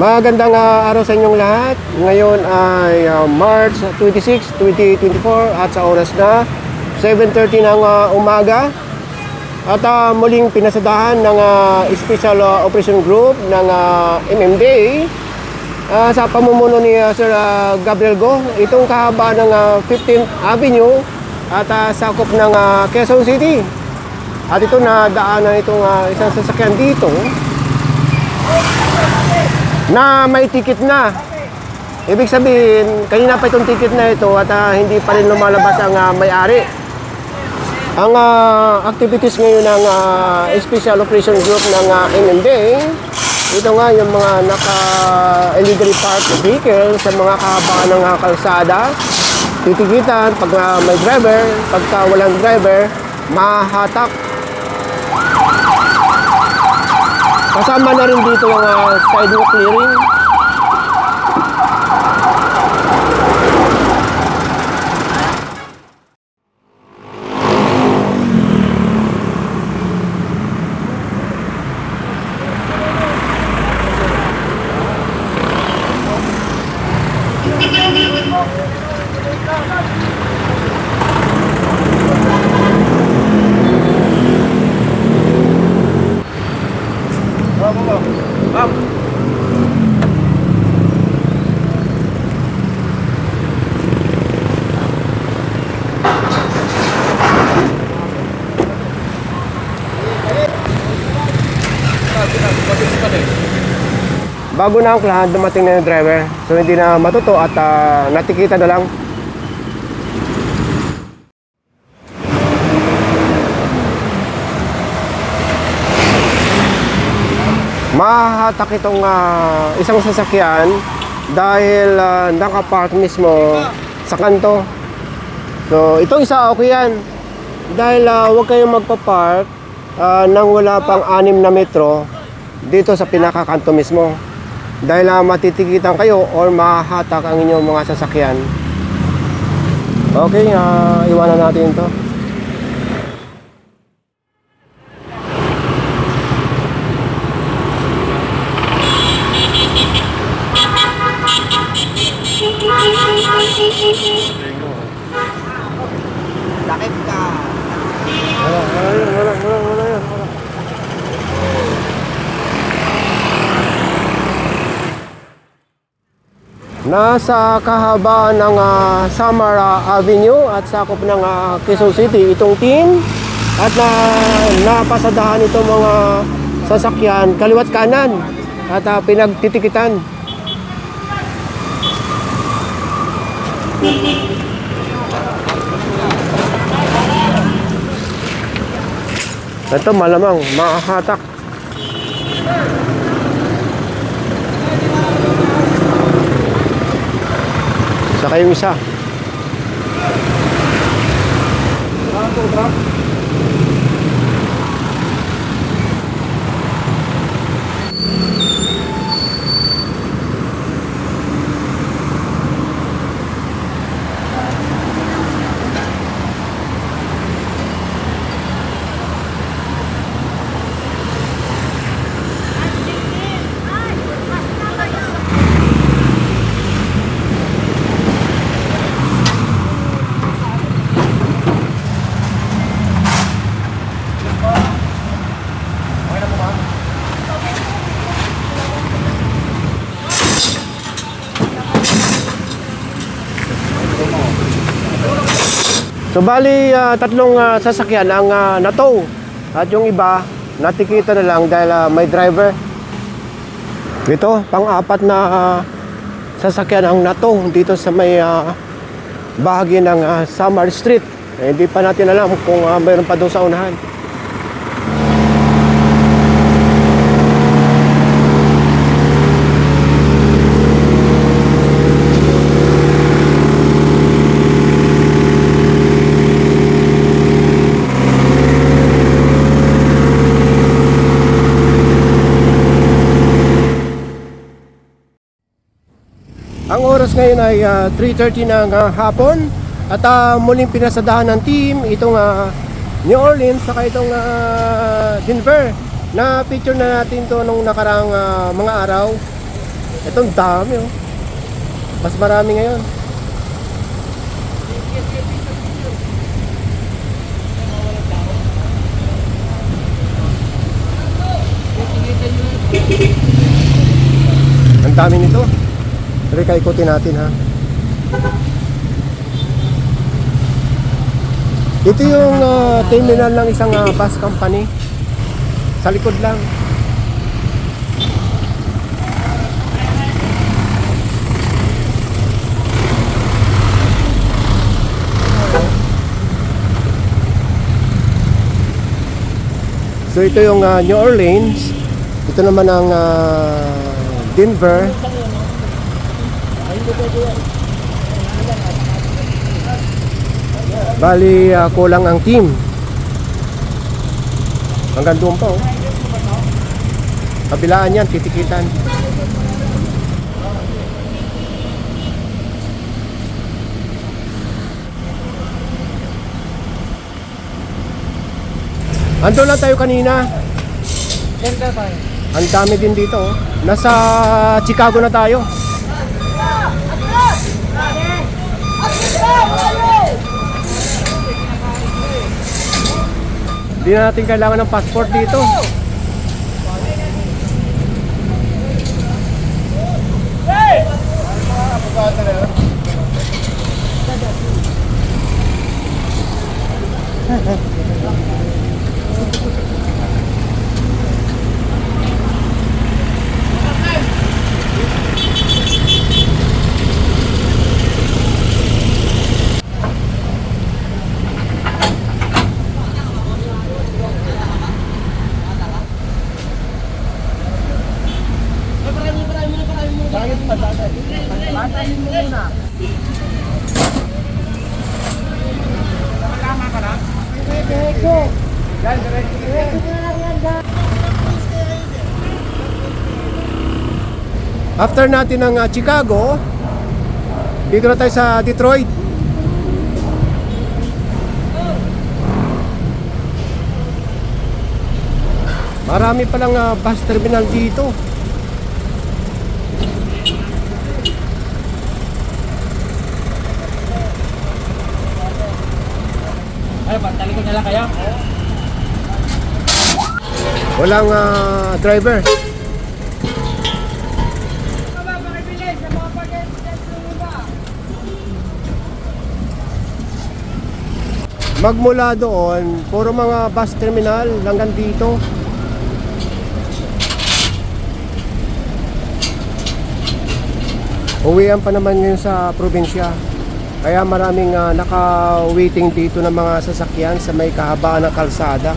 Magandang ah, araw sa inyong lahat. Ngayon ay ah, March 26, 2024 at sa oras na 7.30 ng ah, umaga. At ah, muling pinasadahan ng ah, Special ah, Operation Group ng ah, MMDA ah, sa pamumuno ni ah, Sir ah, Gabriel Go. Itong kahaba ng ah, 15th Avenue at ah, sakop ng ah, Quezon City. At ito na daanan itong ah, isang sasakyan dito na may ticket na. Ibig sabihin, kanina pa itong ticket na ito at ah, hindi pa rin lumalabas ang ah, may-ari. Ang ah, activities ngayon ng ah, Special Operation Group ng uh, MMDA, ito nga yung mga naka-illegally parked vehicle sa mga kahabaan ng ah, kalsada. Titigitan pag ah, may driver, pagka walang driver, mahahatak Kasama na rin dito yung uh, sidewalk clearing. Bago na ang klahan, dumating na yung driver. So hindi na matuto at ah, natikita na lang. Mahahatak itong ah, isang sasakyan dahil ah, nakapark mismo sa kanto. So ito isa okay yan. Dahil ah, huwag kayong magpa-park ah, nang wala pang anim na metro dito sa pinakakanto mismo. Dahil uh, matitikitan kayo or mahahatak ang inyong mga sasakyan. Okay, ah, iwanan natin to. Takip ka. Wala, wala yun, wala, wala, wala yun, wala. Nasa kahabaan ng ah, Samara Avenue at sakop ng ah, Quezon City itong team at na napasadahan itong mga sasakyan kaliwat kanan at ah, pinagtitikitan. Ito malamang mahahatak. Saka yung isa. So bali ah, tatlong ah, sasakyan ang uh, natow at yung iba natikita na lang dahil ah, may driver. Ito, pang-apat na ah, sasakyan ang natow dito sa may ah, bahagi ng ah, Samar Street. Eh, hindi pa natin alam kung ah, mayroon pa doon sa unahan. Ang oras ngayon ay ah, 3.30 ng hapon at ah, muling pinasadahan ng team itong ah, New Orleans saka itong ah, Denver na picture na natin to nung nakarang ah, mga araw Itong dami oh. Mas marami ngayon. Ang dami nito. Pero ikutin natin ha. Ito yung ah, terminal ng isang ah, bus company. Sa likod lang. So ito yung ah, New Orleans. Ito naman ang ah, Denver. Bali, ah, kulang ang team. Hanggang doon pa, oh. Kabilaan yan, titikitan. Ando lang tayo kanina. Ang dami din dito, oh. Nasa Chicago na tayo. Hindi na natin kailangan ng passport dito. After natin ng ah, Chicago, dito na tayo sa Detroit. Marami palang ah, bus terminal dito. Ay, pagtalikod na lang kayo. Walang ah, driver. Magmula doon, puro mga bus terminal hanggang dito. Uwian pa naman ngayon sa probinsya. Kaya maraming ah, naka-waiting dito ng mga sasakyan sa may kahabaan ng kalsada.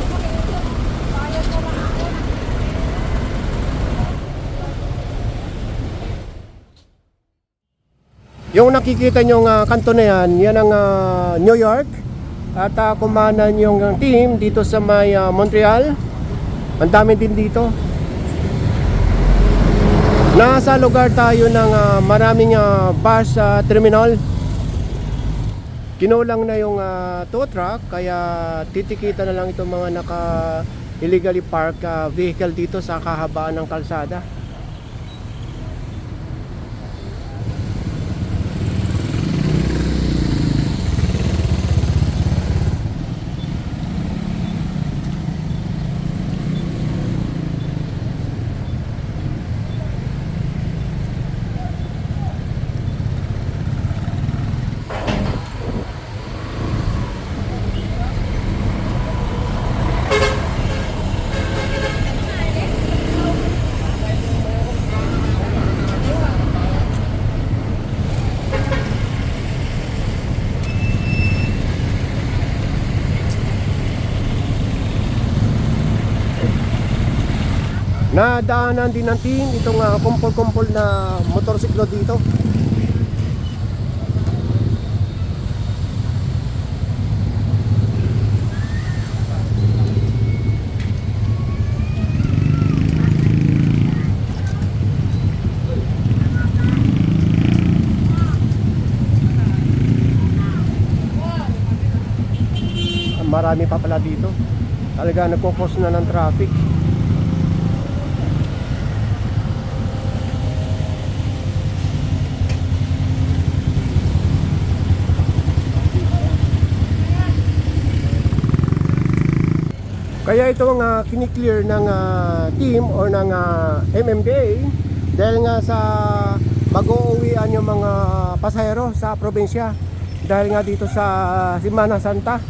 Yung nakikita nyo nga kanto na yan, yan ang ah, New York. At uh, kumanan yung team dito sa may ah, Montreal. Ang dami din dito. Nasa lugar tayo ng ah, maraming ah, bus ah, terminal. Kinulang na yung ah, tow truck kaya titikita na lang itong mga naka illegally park ah, vehicle dito sa kahabaan ng kalsada. Nadaanan din team itong uh, kumpol-kumpol na motorsiklo dito. Marami pa pala dito. Talaga nagkukos na ng traffic. Kaya ito ang uh, kiniklear ng ah, team or ng ah, MMDA dahil nga sa mag-uuwian yung mga pasahero sa probinsya. Dahil nga dito sa Simana Santa